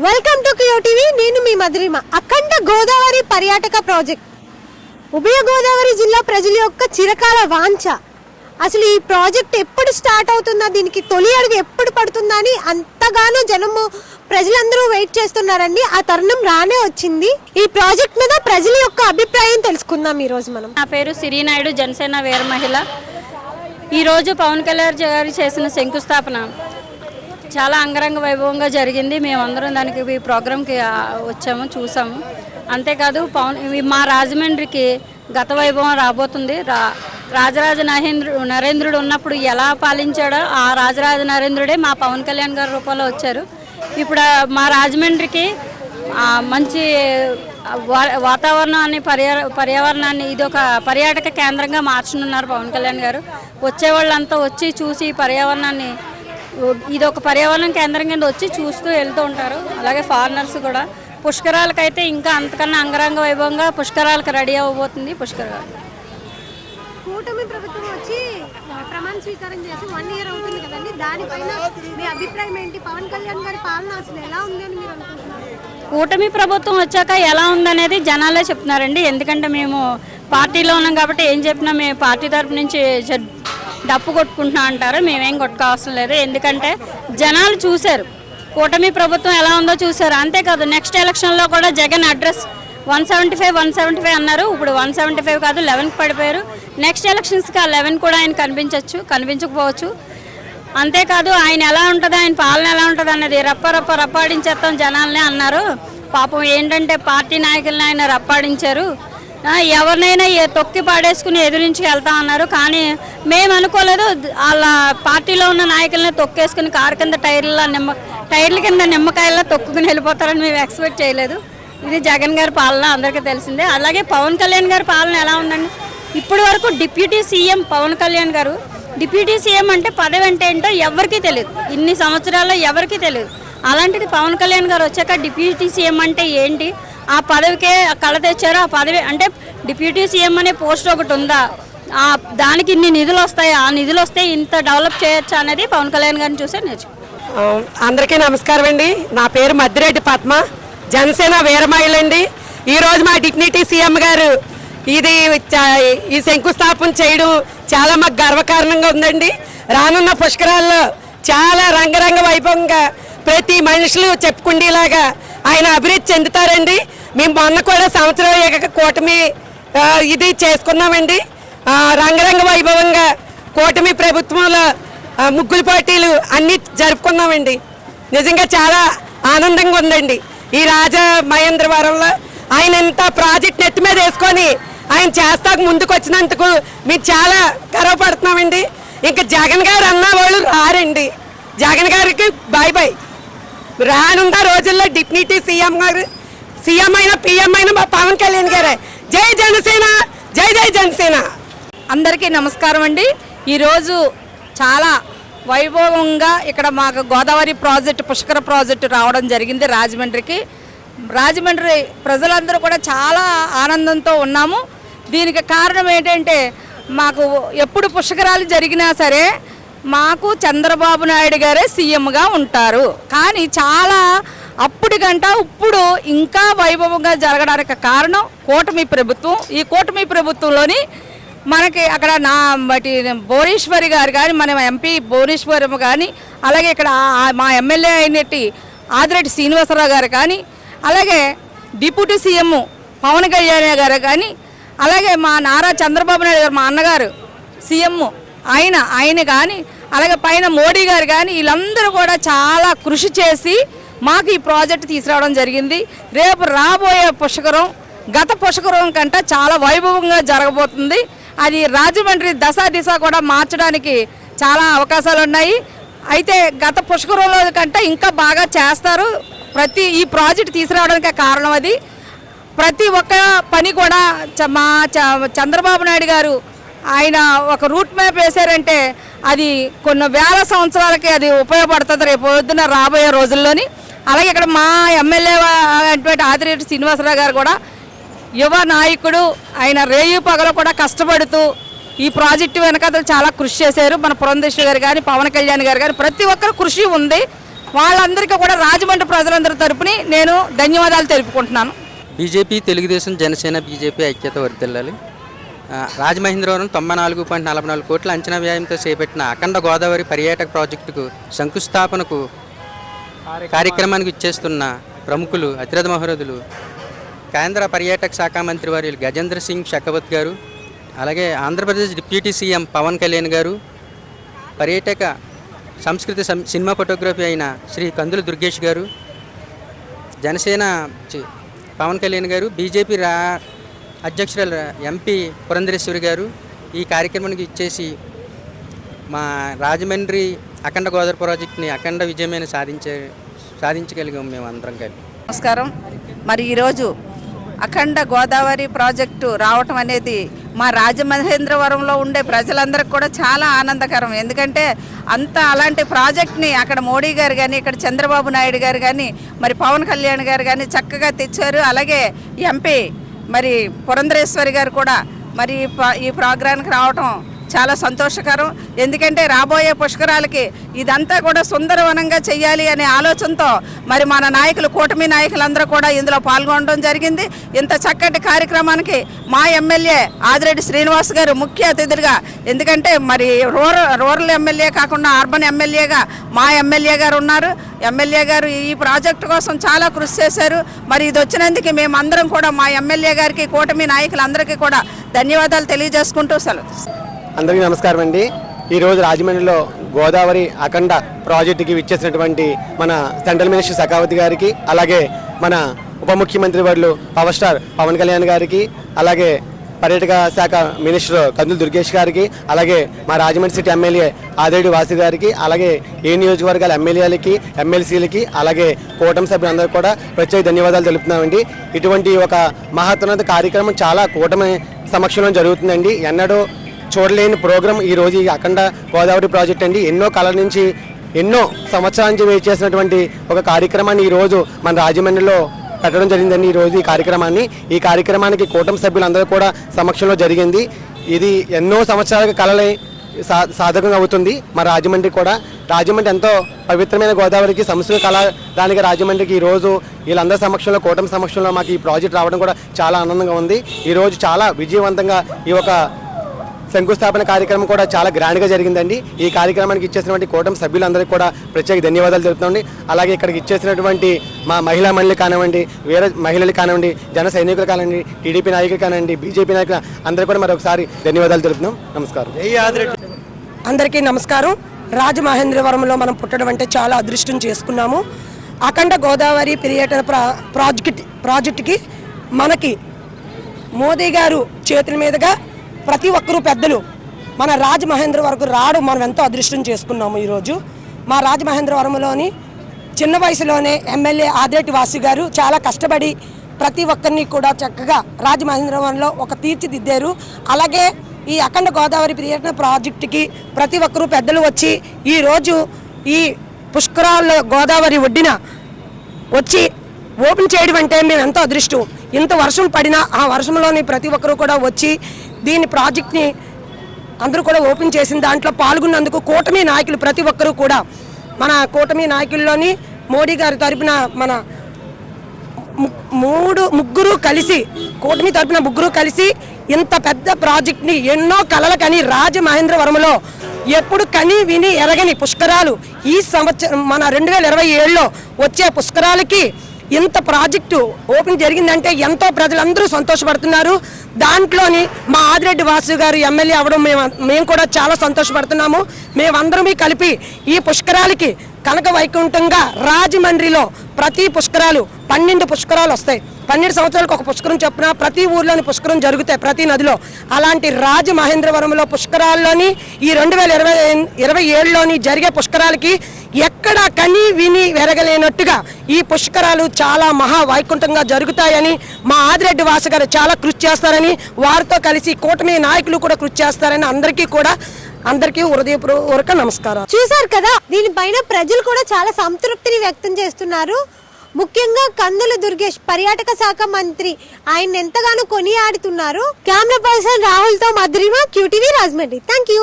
Welcome to కియో TV నేను మీ మధురిమ. అఖండ గోదావరి పర్యాటక project. ఉభయ గోదావరి జిల్లా ప్రజల యొక్క చిరకాల వాంఛ. అసలు ఈ ప్రాజెక్ట్ ఎప్పుడు స్టార్ట్ అవుతుందా? దీనికి తొలి అడుగు ఎప్పుడు పడుతుందా అని అంతగానో జనము ప్రజలందరూ వెయిట్ చేస్తున్నారండి. ఆ తరుణం రానే వచ్చింది. ఈ ప్రాజెక్ట్ మీద ప్రజల యొక్క అభిప్రాయం తెలుసుకుందాం ఈ రోజు మనం. నా పేరు సిరినాయుడు జనసేన వీర మహిళ. ఈరోజు పవన్ కళ్యాణ్ గారు చేసిన శంకుస్థాపన. చాలా అంగరంగ వైభవంగా జరిగింది. మేమందరం దానికి ఈ ప్రోగ్రామ్కి వచ్చాము చూసాము. అంతేకాదు పవన్ మా రాజమండ్రికి గత వైభవం రాబోతుంది. రా రాజరాజ నరేంద్రుడు నరేంద్రుడు ఉన్నప్పుడు ఎలా పాలించాడో ఆ రాజరాజ నరేంద్రుడే మా పవన్ కళ్యాణ్ గారి రూపంలో వచ్చారు. ఇప్పుడు మా రాజమండ్రికి మంచి వా- వాతావరణాన్ని పర్యా పర్యావరణాన్ని ఇది ఒక పర్యాటక కేంద్రంగా మార్చనున్నారు పవన్ కళ్యాణ్ గారు. వచ్చే వాళ్ళంతా వచ్చి చూసి పర్యావరణాన్ని ఇది ఒక పర్యావరణ కేంద్రం కింద వచ్చి చూస్తూ వెళ్తూ ఉంటారు. అలాగే ఫారినర్స్ కూడా. పుష్కరాలకైతే ఇంకా అంతకన్నా అంగరంగ వైభవంగా పుష్కరాలకు రెడీ అవ్వబోతుంది పుష్కరాలు. కూటమి ప్రభుత్వం వచ్చి ప్రమాణ స్వీకారం చేసి వన్ ఇయర్ అవుతుంది కదండి. దానిపైన మీ అభిప్రాయం ఏంటి? పవన్ కళ్యాణ్ గారి పాలన అసలు ఎలా ఉంది అని మీరు అనుకుంటున్నారు? కూటమి ప్రభుత్వం వచ్చాక ఎలా ఉందనేది జనాలే చెప్తున్నారండి. ఎందుకంటే మేము పార్టీలో ఉన్నాం కాబట్టి ఏం చెప్పినా మేము పార్టీ తరపు నుంచి డప్పు కొట్టుకుంటున్నా అంటారు మేమేం కొట్టుకోవాల్సిన లేదు. ఎందుకంటే జనాలు చూశారు. కూటమి ప్రభుత్వం ఎలా ఉందో చూశారు. అంతేకాదు నెక్స్ట్ ఎలక్షన్లో కూడా Jagan address one seventy five one seventy five అన్నారు. ఇప్పుడు వన్ సెవెంటీ ఫైవ్ కాదు లెవెన్కి పడిపోయారు. నెక్స్ట్ ఎలక్షన్స్కి ఆ లెవెన్ కూడా ఆయన కనిపించవచ్చు కనిపించకపోవచ్చు. అంతేకాదు ఆయన ఎలా ఉంటుంది ఆయన పాలన ఎలా ఉంటుంది అన్నది రప్ప రప్ప రప్పాడించేస్తాం జనాలనే అన్నారు. పాపం ఏంటంటే పార్టీ నాయకులని ఆయన రప్పాడించారు. ఎవరినైనా తొక్కి పాడేసుకుని ఎదురించి వెళ్తా అన్నారు. కానీ మేము అనుకోలేదు. వాళ్ళ పార్టీలో ఉన్న నాయకులను తొక్కేసుకుని కారు కింద టైర్ల నిమ్మ టైర్ల కింద నిమ్మకాయల్లో తొక్కుకుని వెళ్ళిపోతారని మేము ఎక్స్పెక్ట్ చేయలేదు. ఇది జగన్ గారి పాలన అందరికీ తెలిసిందే. అలాగే పవన్ కళ్యాణ్ గారి పాలన ఎలా ఉందండి? ఇప్పటి వరకు డిప్యూటీ సీఎం పవన్ కళ్యాణ్ గారు డిప్యూటీ సీఎం అంటే పదవి అంటే ఏంటో ఎవరికీ తెలియదు. ఇన్ని సంవత్సరాల్లో ఎవరికీ తెలియదు. అలాంటిది పవన్ కళ్యాణ్ గారు వచ్చాక డిప్యూటీ సీఎం అంటే ఏంటి? ఆ పదవికే కళ తెచ్చారు. ఆ పదవి అంటే డిప్యూటీ సీఎం అనే పోస్ట్ ఒకటి ఉందా? ఆ దానికి ఇన్ని నిధులు వస్తాయి? ఆ నిధులు వస్తే ఇంత డెవలప్ చేయొచ్చు అనేది పవన్ కళ్యాణ్ గారిని చూసే నేర్చు అందరికీ నమస్కారం అండి. నా పేరు మద్దిరెడ్డి పద్మ. జనసేన వీరమహిళండి. ఈరోజు మా డిగ్నిటీ సీఎం గారు ఇది ఈ శంకుస్థాపన చేయడం చాలా మాకు గర్వకారణంగా ఉందండి. రానున్న పుష్కరాల్లో చాలా రంగరంగ వైభవంగా ప్రతి మనుషులు చెప్పుకుండేలాగా ఆయన అభివృద్ధి చెందుతారండి. మేము మొన్న కూడా సంవత్సరం ఏక కూటమి ఇది చేసుకున్నామండి. రంగరంగ వైభవంగా కూటమి ప్రభుత్వంలో ముగ్గులు పోటీలు అన్ని జరుపుకున్నామండి. నిజంగా చాలా ఆనందంగా ఉందండి. ఈ రాజా మహేంద్రవరంలో ఆయన ఇంత ప్రాజెక్ట్ నెత్తి మీద వేసుకొని ఆయన చేస్తాక ముందుకు వచ్చినందుకు మేము చాలా గర్వపడుతున్నామండి. ఇంకా జగన్ గారు అన్న వాళ్ళు రారండి. జగన్ గారికి బాయ్ బాయ్. రానున్న రోజుల్లో డిప్యూటీ సీఎం గారు సీఎం అయిన పిఎం అయిన మా పవన్ కళ్యాణ్ గారే. జై జనసేన జై జై జనసేన. అందరికీ నమస్కారం అండి. ఈరోజు చాలా వైభవంగా ఇక్కడ మాకు గోదావరి ప్రాజెక్టు పుష్కర ప్రాజెక్టు రావడం జరిగింది రాజమండ్రికి. రాజమండ్రి ప్రజలందరూ కూడా చాలా ఆనందంతో ఉన్నాము. దీనికి కారణం ఏంటంటే మాకు ఎప్పుడు పుష్కరాలు జరిగినా సరే మాకు చంద్రబాబు నాయుడు గారే సీఎంగా ఉంటారు. కానీ చాలా అప్పటికంట ఇప్పుడు ఇంకా వైభవంగా జరగడానికి కారణం కూటమి ప్రభుత్వం. ఈ కూటమి ప్రభుత్వంలోని మనకి అక్కడ నా బట్టి భువనేశ్వరి గారు కానీ మన ఎంపీ భువనేశ్వరం కానీ అలాగే ఇక్కడ మా ఎమ్మెల్యే అయినట్టు ఆదిరెడ్డి శ్రీనివాసరావు గారు కానీ అలాగే డిప్యూటీ సీఎం పవన్ కళ్యాణ్ గారు కానీ అలాగే మా నారా చంద్రబాబు నాయుడు గారు మా అన్నగారు సీఎం ఆయన ఆయన కానీ అలాగే పైన మోడీ గారు కానీ వీళ్ళందరూ కూడా చాలా కృషి చేసి మాకు ఈ ప్రాజెక్ట్ తీసుకురావడం జరిగింది. రేపు రాబోయే పుష్కరం గత పుష్కరం కంటే చాలా వైభవంగా జరగబోతుంది. అది రాజమండ్రి దశ దిశ కూడా మార్చడానికి చాలా అవకాశాలు ఉన్నాయి. అయితే గత పుష్కరంలో కంటే ఇంకా బాగా చేస్తారు. ప్రతి ఈ ప్రాజెక్ట్ తీసుకురావడానికి కారణం అది. ప్రతి ఒక్క పని కూడా మా చ- చంద్రబాబు నాయుడు గారు ఆయన ఒక రూట్ మ్యాప్ వేశారంటే అది కొన్ని వేల సంవత్సరాలకి అది ఉపయోగపడుతుంది రేపు పొద్దున్న రాబోయే రోజుల్లోని. అలాగే ఇక్కడ మా ఎమ్మెల్యే అయినటువంటి ఆదిరెడ్డి శ్రీనివాసరావు గారు కూడా యువ నాయకుడు ఆయన రేయు పగలు కూడా కష్టపడుతూ ఈ ప్రాజెక్టు వెనకాతలు చాలా కృషి చేశారు. మన పురంధేశ్వరి గారు కానీ పవన్ కళ్యాణ్ గారు కానీ ప్రతి ఒక్కరు కృషి ఉంది. వాళ్ళందరికీ కూడా రాజమండ్రి ప్రజలందరి తరపుని నేను ధన్యవాదాలు తెలుపుకుంటున్నాను. బీజేపీ తెలుగుదేశం జనసేన బీజేపీ ఐక్యత వర్తిల్లాలి రాజమహేంద్రవరం తొంభై నాలుగు పాయింట్ నలభై నాలుగు కోట్ల అంచనా వ్యయంతో చేపట్టిన అఖండ గోదావరి పర్యాటక ప్రాజెక్టుకు శంకుస్థాపనకు కార్యక్రమానికి ఇచ్చేస్తున్న ప్రముఖులు అతిరథ మహారథులు కేంద్ర పర్యాటక శాఖ మంత్రి వారి గజేంద్ర సింగ్ షకవత్ గారు అలాగే ఆంధ్రప్రదేశ్ డిప్యూటీ సీఎం పవన్ కళ్యాణ్ గారు పర్యాటక సంస్కృతి సినిమా ఫోటోగ్రఫీ అయిన శ్రీ కందుల దుర్గేష్ గారు జనసేన పవన్ కళ్యాణ్ గారు బీజేపీ రా అధ్యక్షురాలు ఎంపీ పురంధరేశ్వరి గారు ఈ కార్యక్రమానికి ఇచ్చేసి మా రాజమండ్రి అఖండ గోదావరి ప్రాజెక్ట్ని అఖండ విజయమైన సాధించే సాధించగలిగాం మేము అందరం కలిపి. నమస్కారం. మరి ఈరోజు అఖండ గోదావరి ప్రాజెక్టు రావటం అనేది మా రాజమహేంద్రవరంలో ఉండే ప్రజలందరికీ కూడా చాలా ఆనందకరం. ఎందుకంటే అంత అలాంటి ప్రాజెక్ట్ని అక్కడ మోడీ గారు కానీ ఇక్కడ చంద్రబాబు నాయుడు గారు కానీ మరి పవన్ కళ్యాణ్ గారు కానీ చక్కగా తెచ్చారు. అలాగే ఎంపీ మరి పురంధరేశ్వరి గారు కూడా మరి ఈ ఈ ప్రోగ్రాంకి రావటం చాలా సంతోషకరం. ఎందుకంటే రాబోయే పుష్కరాలకి ఇదంతా కూడా సుందరవనంగా చేయాలి అనే ఆలోచనతో మరి మన నాయకులు కూటమి నాయకులందరూ కూడా ఇందులో పాల్గొనడం జరిగింది. ఇంత చక్కటి కార్యక్రమానికి మా ఎమ్మెల్యే ఆదిరెడ్డి శ్రీనివాస్ గారు ముఖ్య అతిథులుగా ఎందుకంటే మరి రూరల్ రూరల్ ఎమ్మెల్యే కాకుండా అర్బన్ ఎమ్మెల్యేగా మా ఎమ్మెల్యే గారు ఉన్నారు. ఎమ్మెల్యే గారు ఈ ప్రాజెక్టు కోసం చాలా కృషి చేశారు. మరి ఇది వచ్చినందుకు మేమందరం కూడా మా ఎమ్మెల్యే గారికి కూటమి నాయకులందరికీ కూడా ధన్యవాదాలు తెలియజేసుకుంటూ సెలవు అందరికీ నమస్కారం అండి. ఈరోజు రాజమండ్రిలో గోదావరి అఖండ ప్రాజెక్టుకి విచ్చేసినటువంటి మన సెంట్రల్ మినిస్టర్ సఖావతి గారికి అలాగే మన ఉప ముఖ్యమంత్రి వర్లు పవర్ స్టార్ పవన్ కళ్యాణ్ గారికి అలాగే పర్యాటక శాఖ మినిస్టర్ కందులు దుర్గేష్ గారికి అలాగే మా రాజమండ్రి సిటీ ఎమ్మెల్యే ఆదేడి వాసి గారికి అలాగే ఏ నియోజకవర్గాల ఎమ్మెల్యేలకి ఎమ్మెల్సీలకి అలాగే కూటమి సభ్యులందరూ కూడా ప్రత్యేక ధన్యవాదాలు తెలుపుతున్నామండి. ఇటువంటి ఒక మహత్తరమైన కార్యక్రమం చాలా కూటమి సమక్షంలో జరుగుతుందండి. ఎన్నడూ చూడలేని ప్రోగ్రాం ఈ రోజు ఈ అఖండ గోదావరి ప్రాజెక్ట్ అండి. ఎన్నో కళల నుంచి ఎన్నో సంవత్సరాల నుంచి వెయిట్ చేసినటువంటి ఒక కార్యక్రమాన్ని ఈ రోజు మన రాజమండ్రిలో పెట్టడం జరిగిందండి. ఈ రోజు ఈ కార్యక్రమాన్ని. ఈ కార్యక్రమానికి కూటమి సభ్యులందరూ కూడా సమక్షంలో జరిగింది. ఇది ఎన్నో సంవత్సరాల కళలే సా సాధకంగా అవుతుంది. మన రాజమండ్రి కూడా. రాజమండ్రి ఎంతో పవిత్రమైన గోదావరికి సంస్కృతి కళ దానికి రాజమండ్రికి ఈ రోజు వీళ్ళందరి సమక్షంలో కూటమి సమక్షంలో మాకు ఈ ప్రాజెక్ట్ రావడం కూడా చాలా ఆనందంగా ఉంది. ఈ రోజు చాలా విజయవంతంగా ఈ ఒక శంకుస్థాపన కార్యక్రమం కూడా చాలా గ్రాండ్గా జరిగిందండి. ఈ కార్యక్రమానికి ఇచ్చేసినటువంటి కూటమి సభ్యులందరికీ కూడా ప్రత్యేక ధన్యవాదాలు తెలుపుతామండి అలాగే ఇక్కడికి ఇచ్చేసినటువంటి మా మహిళా మండలి కానివ్వండి వేరే మహిళలు కానివ్వండి జన సైనికులు కానివ్వండి టీడీపీ నాయకులు కానివ్వండి బీజేపీ నాయకులు అందరికీ కూడా మరొకసారి ధన్యవాదాలు తెలుపుతున్నాం. నమస్కారం. అందరికీ నమస్కారం. రాజమహేంద్రవరంలో మనం పుట్టడం అంటే చాలా అదృష్టం చేసుకున్నాము. అఖండ గోదావరి పర్యటన ప్రా ప్రాజెక్ట్ ప్రాజెక్టుకి మనకి మోదీ గారు చేతుల మీదుగా ప్రతి ఒక్కరూ పెద్దలు. మన రాజమహేంద్రవరకు రావడం మనం ఎంతో అదృష్టం చేసుకున్నాము ఈరోజు. మా రాజమహేంద్రవరంలోని చిన్న వయసులోనే ఎమ్మెల్యే ఆదిరెడ్డి వాసు గారు చాలా కష్టపడి ప్రతి ఒక్కరిని కూడా చక్కగా రాజమహేంద్రవరంలో ఒక తీర్చిదిద్దారు. అలాగే ఈ అఖండ గోదావరి పర్యటన ప్రాజెక్టుకి ప్రతి ఒక్కరూ పెద్దలు వచ్చి ఈరోజు ఈ పుష్కరాల్లో గోదావరి ఒడ్డిన వచ్చి ఓపెన్ చేయడం అంటే మేము ఎంతో అదృష్టం. ఇంత వర్షం పడినా ఆ వర్షంలోని ప్రతి ఒక్కరూ కూడా వచ్చి దీని ప్రాజెక్ట్ని అందరూ కూడా ఓపెన్ చేసిన దాంట్లో పాల్గొన్నందుకు కూటమి నాయకులు ప్రతి ఒక్కరూ కూడా మన కూటమి నాయకుల్లోని మోడీ గారి తరపున మన ము- మూడు ముగ్గురు కలిసి కూటమి తరపున ముగ్గురు కలిసి ఇంత పెద్ద ప్రాజెక్ట్ని ఎన్నో కలలు కని రాజమహేంద్రవరంలో ఎప్పుడు కని విని ఎరగని పుష్కరాలు ఈ సంవత్సరం మన రెండు వేల ఇరవై ఏడులో వచ్చే పుష్కరాలకి ఇంత ప్రాజెక్టు ఓపెన్ జరిగిందంటే ఎంతో ప్రజలందరూ సంతోషపడుతున్నారు. దాంట్లోని మా ఆదిరెడ్డి వాసు గారు ఎమ్మెల్యే అవ్వడం మేము మేము కూడా చాలా సంతోషపడుతున్నాము. మేమందరమే కలిపి ఈ పుష్కరాలకి కనక వైకుంఠంగా రాజమండ్రిలో ప్రతి పుష్కరాలు పన్నెండు పుష్కరాలు వస్తాయి. పన్నెండు సంవత్సరాలకు ఒక పుష్కరం చొప్పున ప్రతి ఊర్లోని పుష్కరం జరుగుతాయి ప్రతి నదిలో. అలాంటి రాజమహేంద్రవరంలో పుష్కరాల్లోని ఈ రెండు వేల ఇరవై ఇరవై ఏడులోని జరిగే పుష్కరాలకి ఎక్కడ కని విని వెరగలేనట్టుగా ఈ పుష్కరాలు చాలా మహా వైకుంఠంగా జరుగుతాయని మా ఆదిరెడ్డి వాస గారు చాలా కృషి చేస్తారని వారితో కలిసి కూటమి నాయకులు కూడా కృషి చేస్తారని అందరికీ కూడా అందరికీ హృదయపూర్వక నమస్కారం చూశారు కదా దీనిపైన ప్రజలు కూడా చాలా సంతృప్తిని వ్యక్తం చేస్తున్నారు. ముఖ్యంగా కందుల దుర్గేష్ పర్యాటక శాఖ మంత్రి ఆయన ఎంతగానో కొనియాడుతున్నారు. Camera person రాహుల్తో Madhurima QTV Rajahmundry. Thank you